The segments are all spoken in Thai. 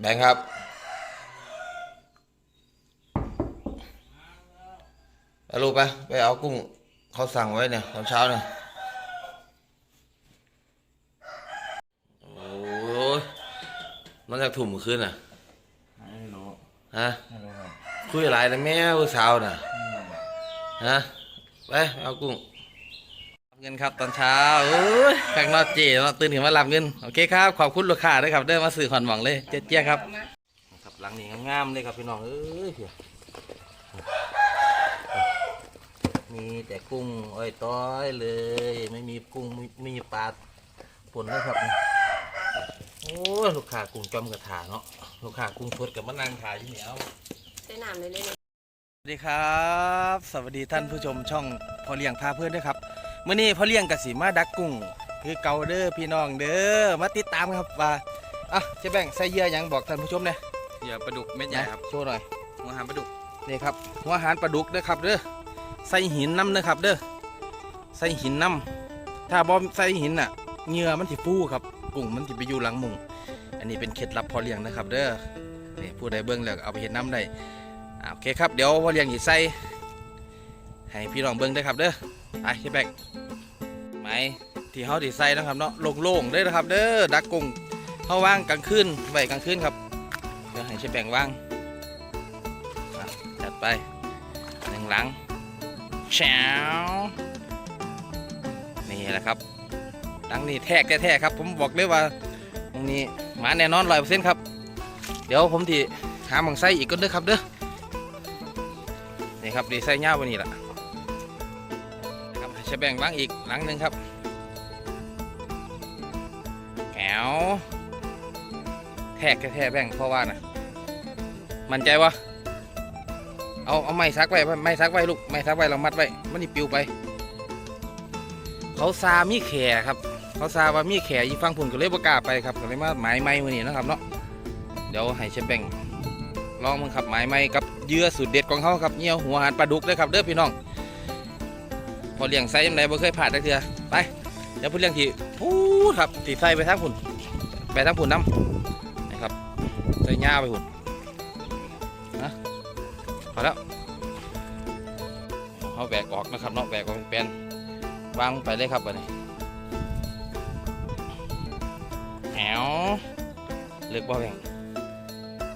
แบงค์ครับเอาลูกไปไปเอากุ้งเขาสั่งไว้เนี่ยตอนเช้าเนี่ยโอ้ยมันจากถุ่มขึ้นอะไม่รู้ฮะไม่รู้ครับคุยอะไรนะแม่ผู้สาวน่ะฮะไปเอากุ้งรับ เงินครับตอนเช้าโอ้ยข้างนอกเจเนาะตื่นขึ้นมารับเงิน โอเคครับ ขอบคุณลูกค้าด้วยครับได้มาสื่อขอนหวังเลย เจ๊เจ๊ยครับครับหลังนี้งามๆเลยครับพี่น้องเอ้ยเพียมีแต่กุ้งอ้อยต้อยเลย ไม่มีกุ้งไม่ไม่มีปลาปนเลยครับนี่โอ้ยลูกค้ากุ้งจอมกระถาเนาะลูกค้ากุ้งสดกับมะนางขายอยู่เหนียวใส่น้ำเลยเลยสวัสดีครับ สวัสดีท่านผู้ชมช่องพ่อเลี้ยงพาเพื่อนด้วยครับเมื่อนี้พ่อเลี้ยงกสิมาดักกุ้งคือเกาเด้อพี่น้องเด้อมาติดตามครับว่าอะเจ๊แบงค์ใส่เหยื่อหยังบอกท่านผู้ชมเนี่ยเหยื่อปลาดุกเม็ดใหญ่ครับโชว์หน่อยหัวหางปลาดุกนี่ครับหัวอาหารปลาดุกเด้อครับเด้อใส่หินน้ำเด้อครับเด้อใส่หินน้ำถ้าบอมใส่หินน่ะเหยื่อมันสิฟูครับกุ้งมันสิไปอยู่หลังมุงอันนี้เป็นเคล็ดลับพ่อเลี้ยงนะครับ เด้อนี่ผู้ใดเบิ่งแล้วก็เอาไปเห็นน้ำได้อ่าโอเคครับเดี๋ยวพ่อเลี้ยงสิใส่ให้พี่น้องเบิ่งเด้อครับเด้อ ไปเจ๊แบงค์ไม้ที่เขาดีใส่นะครับเนาะโล่งๆเด้อนะครับ เด้อดักกุ้งเขาว่างกลางคืนไว้กลางคืนครับเดี๋ยวให้เจ๊แบงว่างจัดไปหนึ่งหลังแฉวนี่แหละครับหลังนี้แทกแท้ๆครับ ผมบอกเลยว่าตรงนี้หมาแน่นอนร้อยเปอร์เซ็นต์ครับ เดี๋ยวผมที่หาหมังไส้อีกก็เด้อครับเด้อนี่ครับดีไซน์เงาวันนี้แหละ ช้แบ่งบ้างอีกหลังหนึ่งครับแก้วแทกแท้แบ่งเพราะว่านะมั่นใจวะเอาเอาไม้ซักไว้ไม้ซักไว้ลูกไม้ซักไว้เรามัดไว้มันนี่ปิวไป เขาซามีแขครับ เขาซาว่ามีแขอีฟังผุนก็เลยบ่กล้าไปครับก็เลยมาหมายไม้มือนี้นะครับเนาะเดี๋ยวให้เชฟแบ่งลองมึงครับหมายไม้กับเยื่อสูตรเด็ดของเขาครับเงี้ยวหัวหารปลาดุกเด้อครับเด้อพี่น้อง พอเลี้ยงไซยังไงบ่เคยผ่านสักเทื่อไปเดี๋ยวพูดเรื่องที่พูดครับที่ใส่ไปทางผุนไปทางผุนน้ำนะครับใส่หญ้าไปผุนพอแล้วเขาแบกออกนะครับเนาะแบกออกเป็นแปนวางไปเลยครับบัดนี้แหวเลือกบ่แบ่ง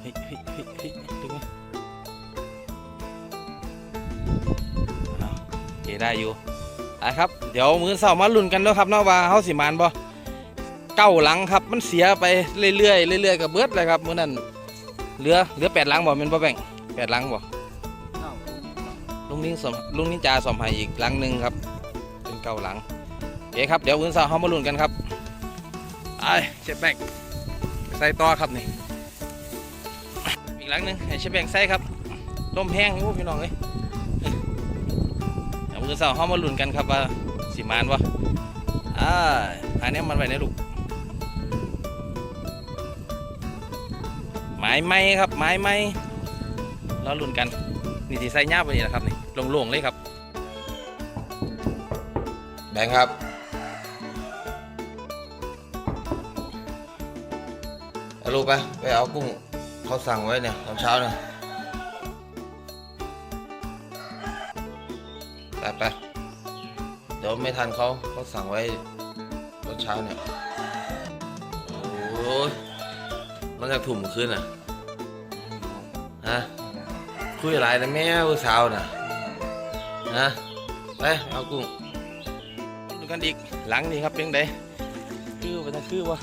เฮ้ยเฮ้ยเฮ้ยเฮ้ยดึงไหมเอาโอเคได้อยู่ ได้ครับ เดี๋ยวมือเช้ามาลุ้นกันแล้วครับเนาะว่าเฮาสิมานบ่เก้าหลังครับ มันเสียไปเรื่อยๆเรื่อยๆกับเบิดเลยครับมื้อนั้นเหลือเหลือแปดหลังบ่แม่นบ่แบ่งแปดหลังบ่ลุงนิ่งสมลุงนินจาสมให้อีกหลังหนึ่งครับเป็นเก้าหลังโอเคครับเดี๋ยวอื่นสาเขามาลุ้นกันครับไอ้เชฟแบงใส่ต่อครับนี่อีกหลังหนึ่งให้เชฟแบงใส่ครับลมแห้งโอ้พี่น้องเอ้ย เดี๋ยวอื่นสาวเขามาลุ้นกันครับว่าสิมานวะอ่าหานี้มันไว้ในลูกไม้ไม้ครับไม้ไม้รอลุ้นกันนี่ที่ใส่หญ้าไปนี่แหละครับนี่โล่งๆเลยครับ แบงค์ครับเอาลูกไปไปเอากุ้งเขาสั่งไว้เนี่ยตอนเช้าเนี่ย ไปไปเดี๋ยวไม่ทันเขาเขาสั่งไว้ตอนเช้าเนี่ยโอ้ยมันจากถุ่มขึ้นอะฮะคุยอะไรนะแม่ผู้สาวน่ะฮะไปเอากุ้งดูกันอีกหลังนี่ครับเป็นไงคือไปทางคือวะ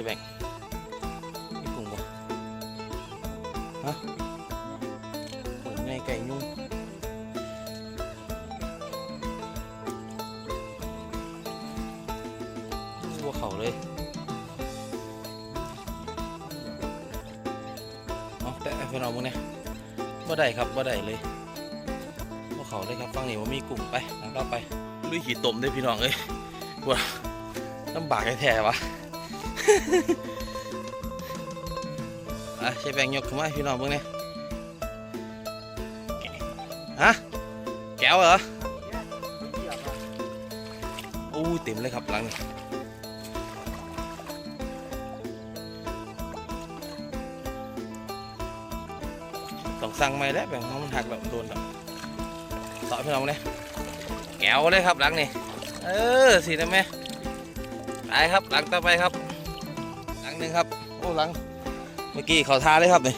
ช่แบ่งมีกุ้งบ่ฮะโอ้ยไงไก่ยุ่งวัวเขาเลยเอาแต่พี่น้องมึงเนี่ยบ่ได้ครับบ่ได้เลยบ่เขาเลยครับฟังนี่ว่ามีกลุ่มไปทางต่อไปลุยขี่ตมเด้พี่น้องเอ้ยปวดลำบากแท้ๆวะ อะใช้แบงยกขึ้นมาให้พี่น้องมึงเนี่ยฮะแก้วเหรออู้เต็มเลยครับหลังนี้ต้องสั่งใหม่แล้วแบ่งค์มันหักแบบโดนแล้วต่อพี่น้องเลยแก้วเลยครับหลังนี้เออสีได้ไหมไปครับหลังต่อไปครับ หลัง เมื่อกี้เขาทาเลยครับนี่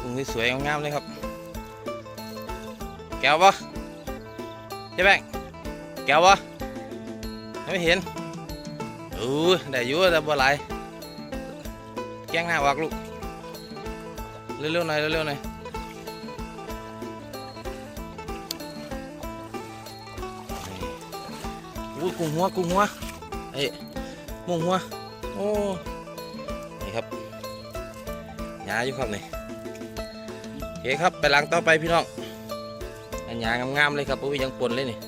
ตรงนี้สวยงามเลยครับ แก้วปะใช่แบงแก้วปะไม่เห็นอู้ได้อยู่แต่บ่หลายแกงหน้าวักลูก เร็วๆหน่อยเร็วๆหน่อยอู้กุ้งหัวกุ้งหัวเอ้ มงหัว โอ้ นี่ครับหยาอยู่ครับนี่โอเคครับไปหลังต่อไปพี่น้องอันยางงามๆเลยครับปุ้ยยังปนเลยนี่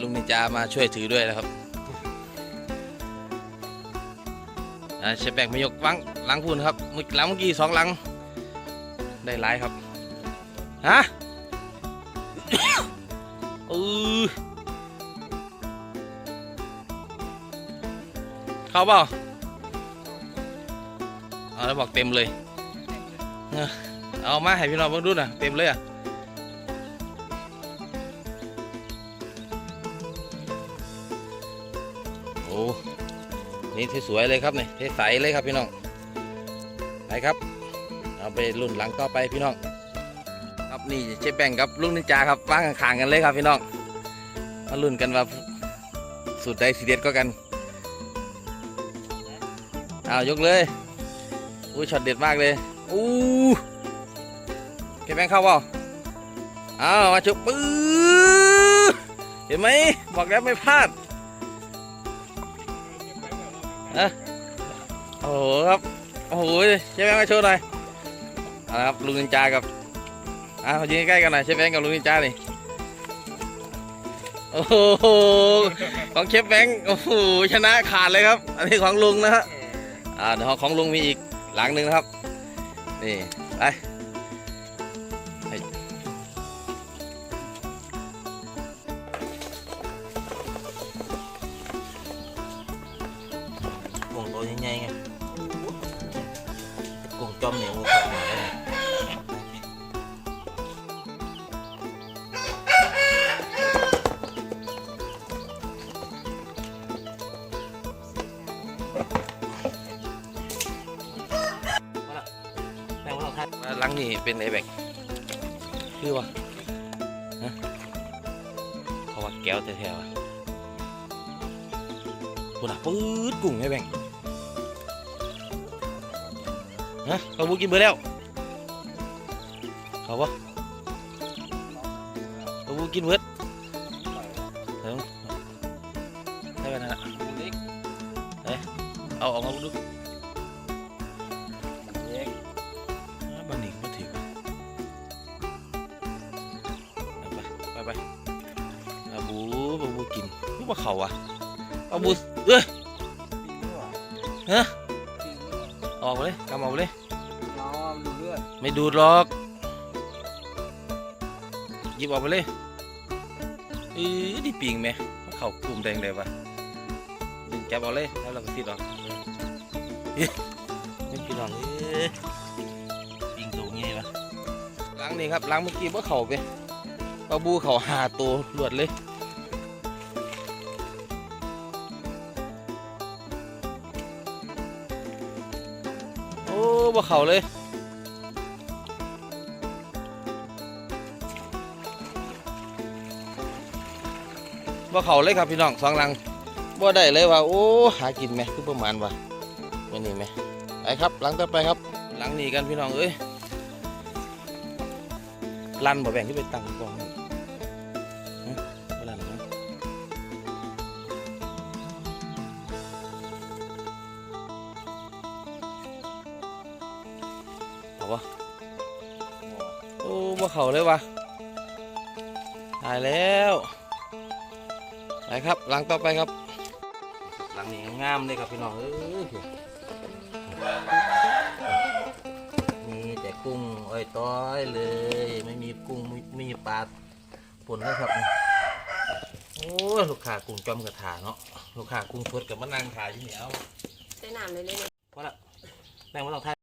ลุงนินจามาช่วยถือด้วยนะครับอ่าเชฟแบงมายกวังหลังพูนครับมื่อหลังเมื่อกี้สองหลัง ได้หลายครับ ฮะเออ เข้าเปล่าเอาแล้วบอกเต็มเลยเอามาให้พี่น้องเบิ่งดูน่ะเต็มเลยอะโอ้นี่สวยเลยครับนี่เทใสเลยครับพี่น้องไปครับเอาไปรุ่นหลังต่อไปพี่น้องครับนี่เชฟแบงกับลุงนินจาครับวางข้างๆกันเลยครับพี่น้องมารุ่นกันว่าสูตรใดสีเด็ดก็กัน อายกเลยอู้ช็อตเด็ดมากเลยอู้เชฟแบงเข้าเปล่าเอาวมาชุบปื้อเห็นไหมบอกแล้วไม่พลาดโอ้โหครับโอ้โหเชฟแบงมาโชว์หน่อยเอาละครับลุงนินจากับอะมายืนใกล้กันหน่อยเชฟแบงกับลุงนินจานี่โอ้โหของเชฟแบงค์โอ้โหชนะขาดเลยครับ อันนี้ของลุงนะฮะ อ่าเดี๋ยวของลุงมีอีกหลังหนึ่งนะครับ นี่ไปไปกุ้งตัวใหญ่ๆไงกุ้งจอมเหนียวครับเหนียว แม่ว่าเราทัดหลังนี่เป็นไอ้แบกคือวะฮะเขาว่าแก้วแท้ๆวะปุ่นอะปื๊ดกุ้งไอ้แบงฮะเขาบูกินเบอร์แล้วเขาปะเขาบูกินเบิร์ดเดี๋ยวได้ไปนั่นน่ะเอ๊ะเอาออกมาดู เขาอะอาบูเอ้ยฮะออกมาเลยกำออกมาเลยน้องดูเลือดไม่ดูดหรอกหยิบออกไปเลยเออนี่ปิงไหมมันเข้ากลุ่มแดงเลยวะดึงจับเอาเลยแล้วเราก็ติดออกเอ๊ะนี่พี่น้องเอ้ยปิงตัวงี้วะล้างนี่ครับล้างเมื่อกี้ว่าเข่าไปปลาบูเข่าหาตัวหลวดเลย บ่เข่าเลยบ่เขาเลยครับพี่น้องสองลังบ่ได้เลยว่าโอ้หากินไหมคือประมาณว่าวันนี้ไหมไปครับหลังต่อไปครับ หลังนี้กันพี่น้องเอ้ยลันบ่แบ่งที่ไปตั้งกอง เอาวะโอ้บ่เขาเลยวะตายแล้วไปครับหลังต่อไปครับ หลังนี้งามเลยครับพี่น้องเอ้ยมีแต่กุ้งอ้อยต้อยเลย ไม่มีกุ้งไม่ไม่มีปลาปนเลยครับนี่อ้ยลูกค้ากรุงจอมกระถาเนาะลูกค้ากรุงสดกับมะนางขายอยู่เหนียวใส่น้ำเลยเลยพอละแม่งไม่ต้องทาย